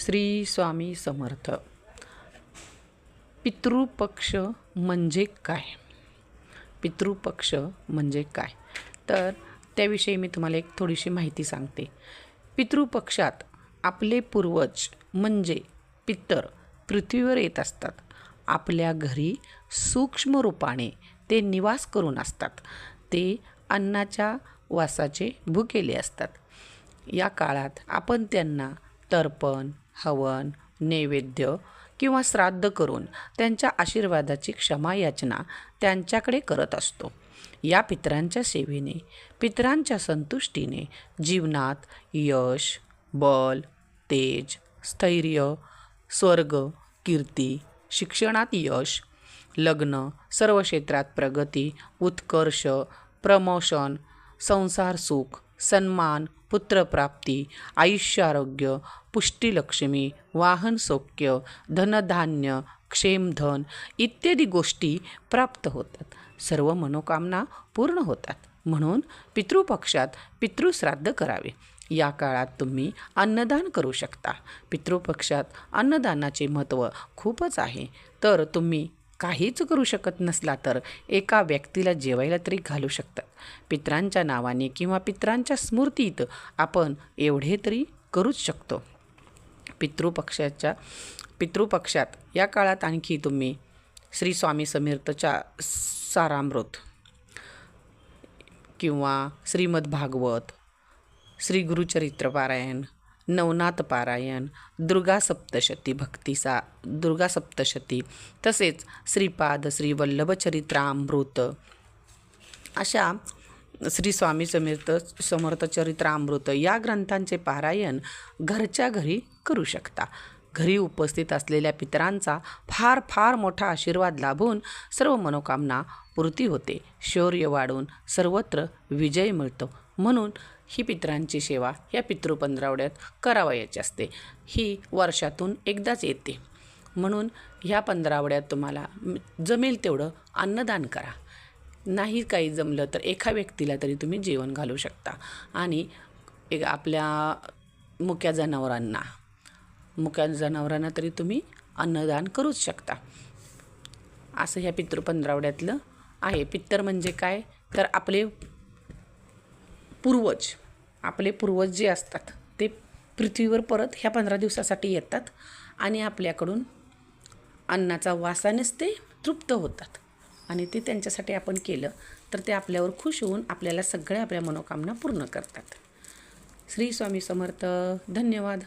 श्री स्वामी समर्थ. पितृपक्ष म्हणजे काय? पितृपक्ष म्हणजे काय? तर त्याविषयी मी तुम्हाला एक थोडीशी माहिती सांगते. पितृपक्षात आपले पूर्वज म्हणजे पितर पृथ्वीवर येत असतात. आपल्या घरी सूक्ष्म रूपाने ते निवास करून असतात. ते अन्नाच्या वासाचे भुकेले असतात. या काळात आपण त्यांना तर्पण हवन नैवेद्य किंवा श्राद्ध करून त्यांच्या आशीर्वादाची क्षमा याचना त्यांच्याकडे करत असतो. या पित्रांच्या सेवेने पितरांच्या संतुष्टीने जीवनात यश बल तेज स्थैर्य स्वर्ग कीर्ती शिक्षणात यश लग्न सर्व क्षेत्रात प्रगती उत्कर्ष प्रमोशन संसार सुख सन्मान पुत्रप्राप्ती आयुष्य आरोग्य पुष्टीलक्ष्मी वाहन सौख्य धनधान्य क्षेमधन इत्यादी गोष्टी प्राप्त होतात. सर्व मनोकामना पूर्ण होतात. म्हणून पितृपक्षात पितृश्राद्ध करावे. या काळात तुम्ही अन्नदान करू शकता. पितृपक्षात अन्नदानाचे महत्त्व खूपच आहे. तर तुम्ही काहीच करू शकत नसला तर एका व्यक्तीला जेवायला तरी घालू शकतात. पित्रांच्या नावाने किंवा पित्रांच्या स्मृतीत आपण एवढे तरी करूच शकतो. पितृपक्षाच्या पितृपक्षात या काळात आणखी तुम्ही श्री स्वामी समीर्थच्या सारामृत किंवा श्रीमद भागवत श्री गुरुचरित्रपारायण नवनाथ पारायण दुर्गा सप्तशती भक्तीसा दुर्गा सप्तशती तसेच श्रीपाद श्री वल्लभचरित्रामृत अशा श्री स्वामी समर्थ समर्थ चरित्रामृत या ग्रंथांचे पारायण घरच्या घरी करू शकता. घरी उपस्थित असलेल्या पितरांचा फार फार मोठा आशीर्वाद लाभून सर्व मनोकामना पूर्ती होते. शौर्य वाढून सर्वत्र विजय मिळतो. म्हणून ही पितरांची सेवा या पितृपंधरावड्यात करावयाची असते. ही वर्षातून एकदाच येते. म्हणून ह्या पंधरावड्यात तुम्हाला जमेल तेवढं अन्नदान करा. नाही काही जमलं तर एका व्यक्तीला तरी तुम्ही जेवण घालू शकता. आणि एक आपल्या मुक्या जनावरांना मुक्या जनावरांना तरी तुम्ही अन्नदान करूच शकता. असं ह्या पितृपंधरावड्यातलं आहे. पित्तर म्हणजे काय? तर आपले पूर्वज आपले पूर्वज जे असतात ते पृथ्वीवर परत ह्या पंधरा दिवसासाठी येतात आणि आपल्याकडून अन्नाचा वासानेच ते तृप्त होतात. आणि ते त्यांच्यासाठी आपण केलं तर ते आपल्यावर खुश होऊन आपल्याला सगळ्या आपल्या मनोकामना पूर्ण करतात. श्री स्वामी समर्थ. धन्यवाद.